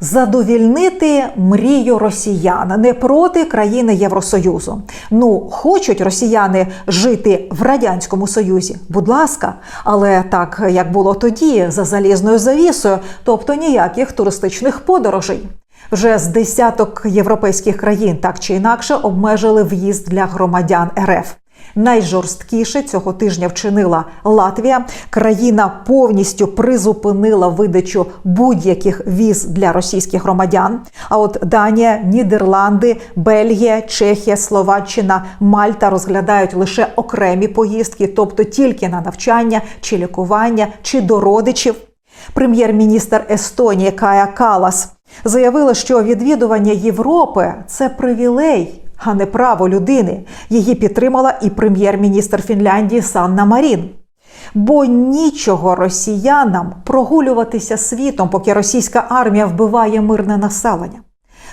Задовільнити мрію росіян не проти країни Євросоюзу. Ну, хочуть росіяни жити в радянському союзі, будь ласка, але так як було тоді, за залізною завісою, тобто ніяких туристичних подорожей. Вже з десяток європейських країн так чи інакше обмежили в'їзд для громадян РФ. Найжорсткіше цього тижня вчинила Латвія. Країна повністю призупинила видачу будь-яких віз для російських громадян. А от Данія, Нідерланди, Бельгія, Чехія, Словаччина, Мальта розглядають лише окремі поїздки, тобто тільки на навчання чи лікування, чи до родичів. Прем'єр-міністр Естонії Кая Калас заявила, що відвідування Європи це привілей, а не право людини. Її підтримала і прем'єр-міністр Фінляндії Санна Марін. Бо нічого росіянам прогулюватися світом, поки російська армія вбиває мирне населення.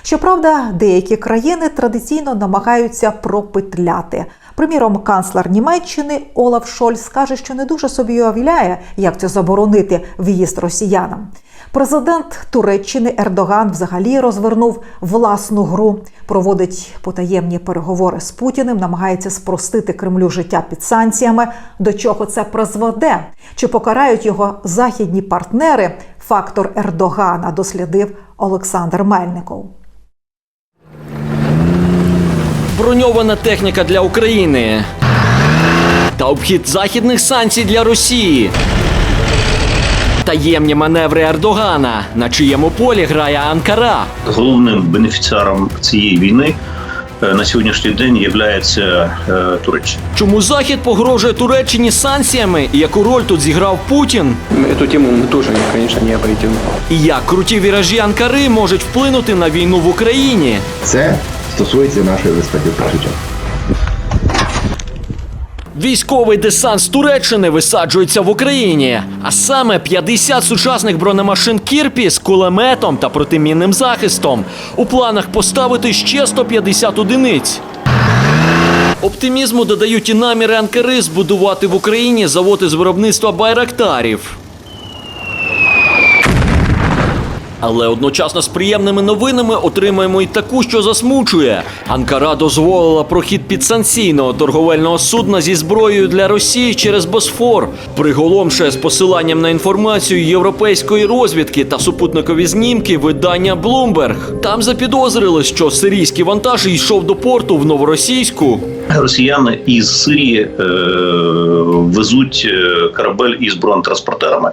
Щоправда, деякі країни традиційно намагаються пропетляти. Приміром, канцлер Німеччини Олаф Шольц каже, що не дуже собі уявляє, як це заборонити в'їзд росіянам. Президент Туреччини Ердоган взагалі розвернув власну гру, проводить потаємні переговори з Путіним, намагається спростити Кремлю життя під санкціями. До чого це призведе? Чи покарають його західні партнери? Фактор Ердогана дослідив Олександр Мельников. Броньована техніка для України та обхід західних санкцій для Росії. Таємні маневри Ердогана, на чиєму полі грає Анкара. Головним бенефіціаром цієї війни е, на сьогоднішній день є Туреччина. Чому Захід погрожує Туреччині санкціями і яку роль тут зіграв Путін? Эту тему мы тоже, конечно, не обойдем. І як круті віражі Анкари можуть вплинути на війну в Україні? Це стосується нашої безпеки в першу чергу. Військовий десант з Туреччини висаджується в Україні, а саме 50 сучасних бронемашин Кірпі з кулеметом та протимінним захистом. У планах поставити ще 150 одиниць. Оптимізму додають і наміри Анкари збудувати в Україні завод із виробництва байрактарів. Але одночасно з приємними новинами отримаємо й таку, що засмучує. Анкара дозволила прохід підсанкційного торговельного судна зі зброєю для Росії через Босфор, приголомшує з посиланням на інформацію європейської розвідки та супутникові знімки видання Bloomberg. Там запідозрили, що сирійський вантаж йшов до порту в новоросійську. Росіяни із Сирії е, везуть е, корабель із бронетранспортерами.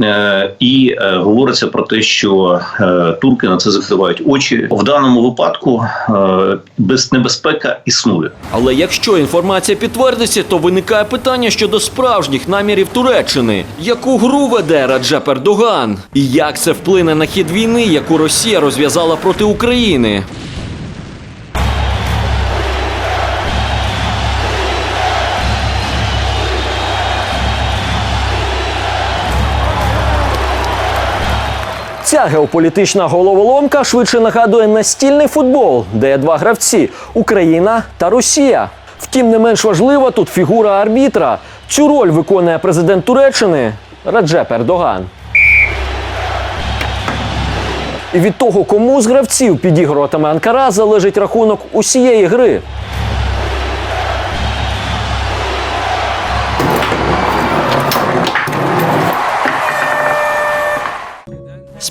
Е, і е, говориться про те, що е, турки на це закривають очі. В даному випадку без небезпека існує. Але якщо інформація підтвердиться, то виникає питання щодо справжніх намірів Туреччини. Яку гру веде Раджеп Ердоган? І як це вплине на хід війни, яку Росія розв'язала проти України? Ця геополітична головоломка швидше нагадує настільний футбол, де є два гравці Україна та Росія. Втім, не менш важлива тут фігура арбітра. Цю роль виконує президент Туреччини Раджеп Ердоган. І від того, кому з гравців підігруватиме Анкара, залежить рахунок усієї гри.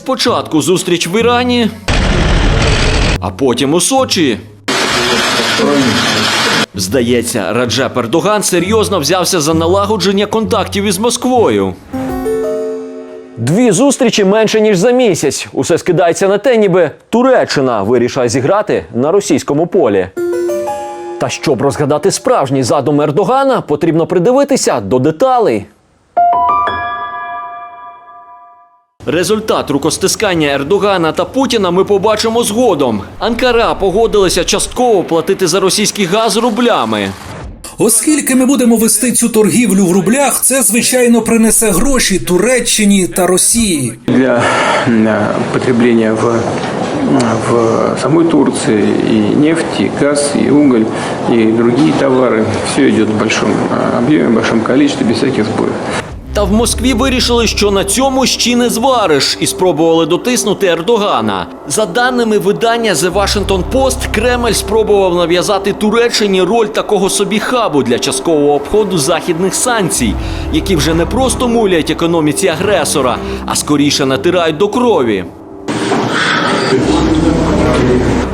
Спочатку зустріч в Ірані, а потім у Сочі. Здається, Раджеп Ердоган серйозно взявся за налагодження контактів із Москвою. Дві зустрічі менше ніж за місяць. Усе скидається на те, ніби Туреччина вирішає зіграти на російському полі. Та щоб розгадати справжній задум Ердогана, потрібно придивитися до деталей. Результат рукостискання Ердогана та Путіна ми побачимо згодом. Анкара погодилася частково платити за російський газ рублями. Оскільки ми будемо вести цю торгівлю в рублях, це звичайно принесе гроші Туреччині та Росії. Для э, потребления в, в самой Турции и нефть, и газ, и уголь, и другие товары. Все идет в большом э, объеме, в большом количестве, без всяких сбоев. Та в Москві вирішили, що на цьому ще не звариш, і спробували дотиснути Ердогана. За даними видання The Washington Post, Кремль спробував нав'язати Туреччині роль такого собі хабу для часткового обходу західних санкцій, які вже не просто мулять економіці агресора, а скоріше натирають до крові.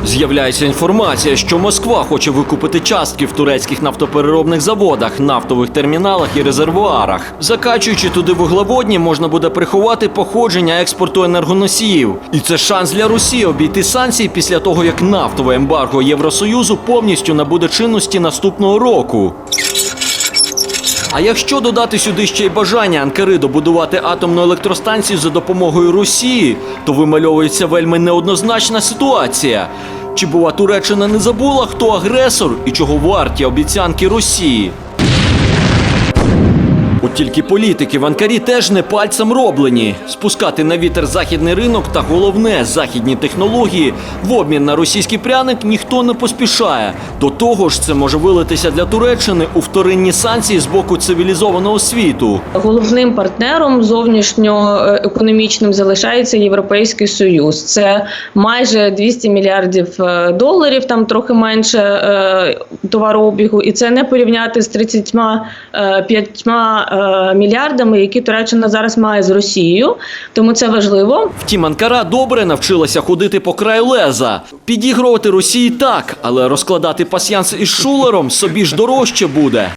З'являється інформація, що Москва хоче викупити частки в турецьких нафтопереробних заводах, нафтових терміналах і резервуарах. Закачуючи туди вуглеводні, можна буде приховати походження експорту енергоносіїв. І це шанс для Росії обійти санкції після того, як нафтове ембарго Євросоюзу повністю набуде чинності наступного року. А якщо додати сюди ще й бажання Анкари добудувати атомну електростанцію за допомогою Росії, то вимальовується вельми неоднозначна ситуація. Чи бува Туреччина не забула, хто агресор і чого варті обіцянки Росії? От тільки політики в Анкарі теж не пальцем роблені. Спускати на вітер західний ринок та головне західні технології в обмін на російський пряник ніхто не поспішає. До того ж, це може вилитися для Туреччини у вторинні санкції з боку цивілізованого світу. Головним партнером зовнішньоекономічним залишається Європейський Союз. Це майже 200 мільярдів е, доларів, там трохи менше е, товарообігу, і це не порівняти з 35 е, мільярдами, які Туреччина зараз має з Росією. Тому це важливо. Втім, Анкара добре навчилася ходити по краю леза. Підігрувати Росії так, але розкладати пасьянс із шулером собі ж дорожче буде.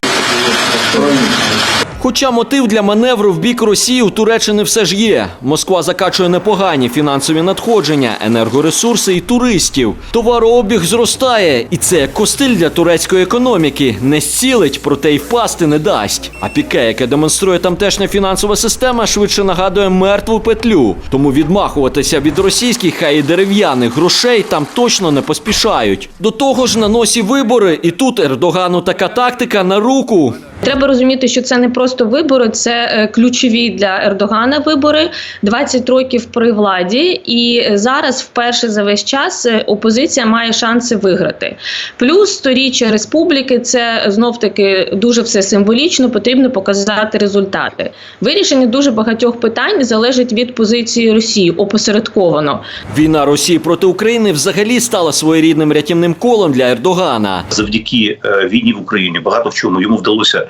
Хоча мотив для маневру в бік Росії у Туреччини все ж є. Москва закачує непогані фінансові надходження, енергоресурси і туристів. Товарообіг зростає, і це як костиль для турецької економіки. Не зцілить, проте й впасти не дасть. А піке, яке демонструє тамтешня фінансова система, швидше нагадує мертву петлю. Тому відмахуватися від російських, хай і дерев'яних грошей там точно не поспішають. До того ж, на носі вибори, і тут Ердогану така тактика на руку. Треба розуміти, що це не просто вибори, це е, ключові для Ердогана вибори. 20 років при владі, і зараз вперше за весь час е, опозиція має шанси виграти. Плюс сторіччя республіки це знов таки дуже все символічно. Потрібно показати результати. Вирішення дуже багатьох питань залежить від позиції Росії опосередковано. Війна Росії проти України взагалі стала своєрідним рятівним колом для Ердогана. завдяки е, війні в Україні багато в чому йому вдалося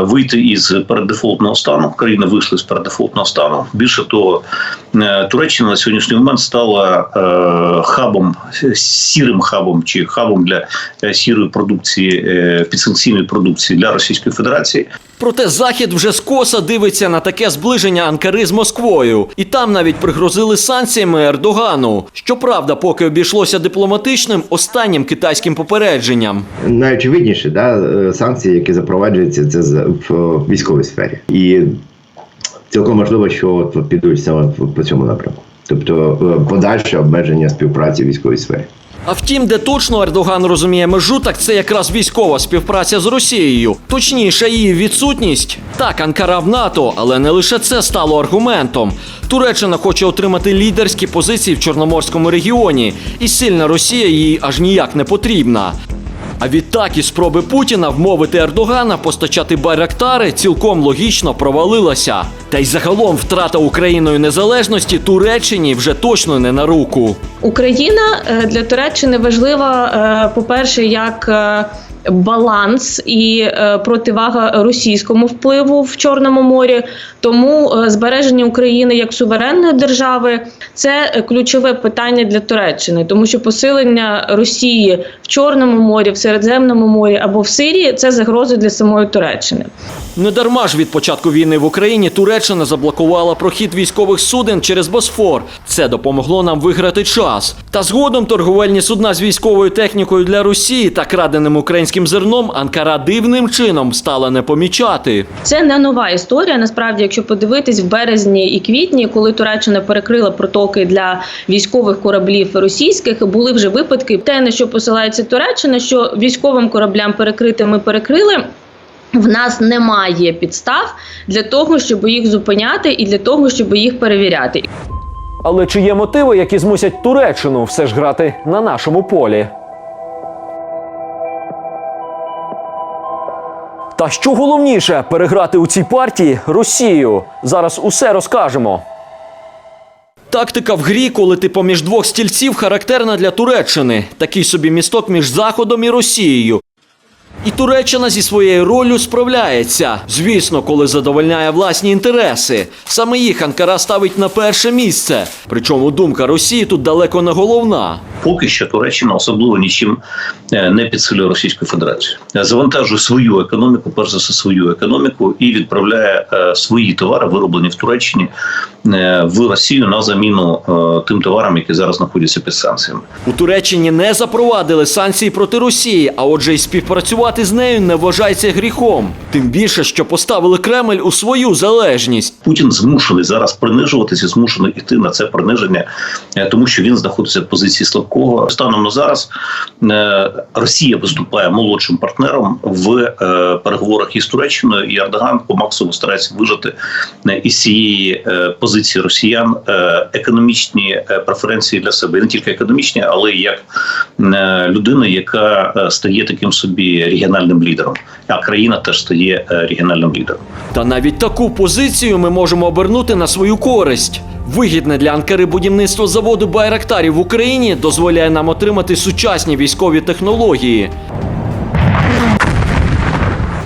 вийти із переддефолтного стану. Країна вийшла з переддефолтного стану. Більше того, е, Туреччина на сьогоднішній момент стала е, хабом, сірим хабом чи хабом для е, сірої продукції, е, підсанкційної продукції для Російської Федерації. Проте Захід вже скоса дивиться на таке зближення Анкари з Москвою, і там навіть пригрозили санкціями Ердогану. Щоправда, поки обійшлося дипломатичним останнім китайським попередженням. Найочевидніше, да, е, санкції, які запроваджуються, це з- в військовій сфері. І цілком можливо, що підуть саме по цьому напрямку. Тобто е, подальше обмеження співпраці в військовій сфері. А втім, де точно Ердоган розуміє межу, так це якраз військова співпраця з Росією. Точніше, її відсутність. Так, Анкара в НАТО, але не лише це стало аргументом. Туреччина хоче отримати лідерські позиції в Чорноморському регіоні, і сильна Росія їй аж ніяк не потрібна. А відтак і спроби Путіна вмовити Ердогана постачати байрактари цілком логічно провалилася. Та й загалом втрата Україною незалежності Туреччині вже точно не на руку. Україна е, для Туреччини важлива, е, по-перше, як е, баланс і е, противага російському впливу в Чорному морі. Тому е, збереження України як суверенної держави це ключове питання для Туреччини, тому що посилення Росії в Чорному морі, в Середземному морі або в Сирії це загроза для самої Туреччини. Не дарма ж від початку війни в Україні Туреччина заблокувала прохід військових суден через Босфор. Це допомогло нам виграти час. Та згодом торговельні судна з військовою технікою для Росії та краденим українським зерном Анкара дивним чином стала не помічати. Це не нова історія. Насправді, якщо подивитись в березні і квітні, коли Туреччина перекрила протоки для військових кораблів російських, були вже випадки. Те, на що посилається Туреччина, що військовим кораблям перекрити ми перекрили. В нас немає підстав для того, щоб їх зупиняти, і для того, щоб їх перевіряти. Але чи є мотиви, які змусять Туреччину все ж грати на нашому полі? Та що головніше переграти у цій партії Росію? Зараз усе розкажемо. Тактика в грі, коли ти поміж двох стільців, характерна для Туреччини. Такий собі місток між Заходом і Росією. І Туреччина зі своєю роллю справляється. Звісно, коли задовольняє власні інтереси. Саме їх Анкара ставить на перше місце. Причому думка Росії тут далеко не головна. Поки що Туреччина особливо нічим е, не підсилює Російську Федерацію. Е, Завантажує свою економіку, перш за все свою економіку, і відправляє е, свої товари, вироблені в Туреччині, в Росію на заміну тим товарам, які зараз знаходяться під санкціями. У Туреччині не запровадили санкції проти Росії, а отже, і співпрацювати з нею не вважається гріхом. Тим більше, що поставили Кремль у свою залежність. Путін змушений зараз принижуватися, змушений іти на це приниження, тому що він знаходиться в позиції слабкого. Станом на зараз е, Росія виступає молодшим партнером в е, переговорах із Туреччиною, і Ердоган по максимуму старається вижити е, із цієї позиції росіян економічні преференції для себе, І не тільки економічні, але й як людина, яка стає таким собі регіональним лідером. А країна теж стає регіональним лідером. Та навіть таку позицію ми можемо обернути на свою користь. Вигідне для Анкари будівництво заводу Байрактарів в Україні дозволяє нам отримати сучасні військові технології.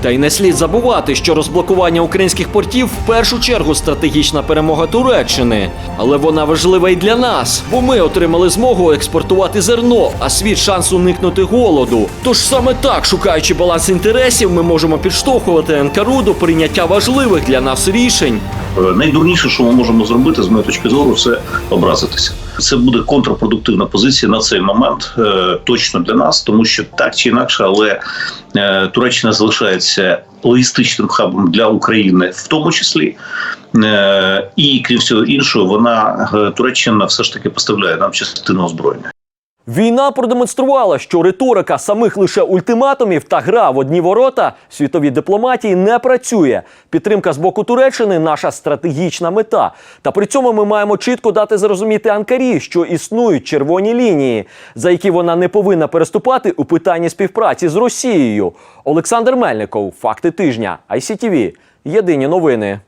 Та й не слід забувати, що розблокування українських портів в першу чергу стратегічна перемога Туреччини. Але вона важлива і для нас, бо ми отримали змогу експортувати зерно, а світ шанс уникнути голоду. Тож саме так, шукаючи баланс інтересів, ми можемо підштовхувати Анкару до прийняття важливих для нас рішень. Е, Найдурніше, що ми можемо зробити, з моєї точки зору, це образитися. Це буде контрпродуктивна позиція на цей момент, е, точно для нас, тому що так чи інакше, але е, Туреччина залишається логістичним хабом для України, в тому числі. І крім всього іншого, вона Туреччина все ж таки поставляє нам частину озброєння. Війна продемонструвала, що риторика самих лише ультиматумів та гра в одні ворота світовій дипломатії не працює. Підтримка з боку Туреччини наша стратегічна мета. Та при цьому ми маємо чітко дати зрозуміти Анкарі, що існують червоні лінії, за які вона не повинна переступати у питанні співпраці з Росією. Олександр Мельников, факти тижня, ICTV. Єдині новини.